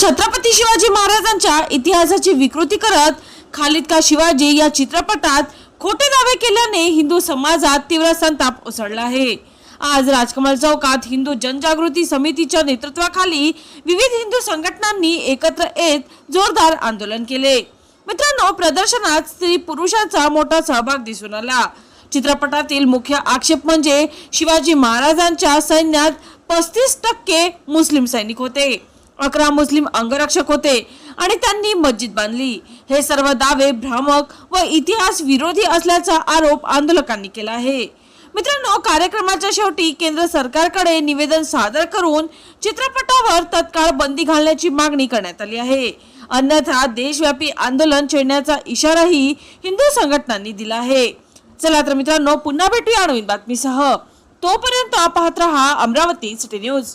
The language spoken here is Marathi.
छत्रपती शिवाजी महाराजांच्या इतिहासाची विकृती करत खालिद का शिवाजी या चित्रपटात खोटे दावे केल्याने हिंदू समाजात तीव्र संताप उसळला आहे. आज राजकमल चौकात हिंदू जनजागृती समितीच्या नेतृत्वाखाली विविध हिंदू संघटनांनी एकत्र येत जोरदार आंदोलन केले. मित्रांनो प्रदर्शनात स्त्री पुरुषांचा मोठा सहभाग दिसून आला. चित्रपटातील मुख्य आक्षेप म्हणजे शिवाजी महाराजांच्या सैन्यात पस्तीस टक्के मुस्लिम सैनिक होते. अकरा मुस्लिम अंगरक्षक होते आणि त्यांनी मस्जिद बांधली. हे सर्व दावे भ्रामक व इतिहास विरोधी असल्याचा आरोप आंदोलकांनी केला आहे. मित्रांनो कार्यक्रमाच्या शेवटी केंद्र सरकारकडे निवेदन सादर करून चित्रपटावर तत्काळ बंदी घालण्याची मागणी करण्यात आली आहे. अन्यथा देशव्यापी आंदोलन छेडण्याचा इशाराही हिंदू संघटनांनी दिला आहे. चला तर मित्रांनो पुन्हा भेटूया नवीन बातमीसह. तोपर्यंत पाहत रहा अमरावती सिटी न्यूज.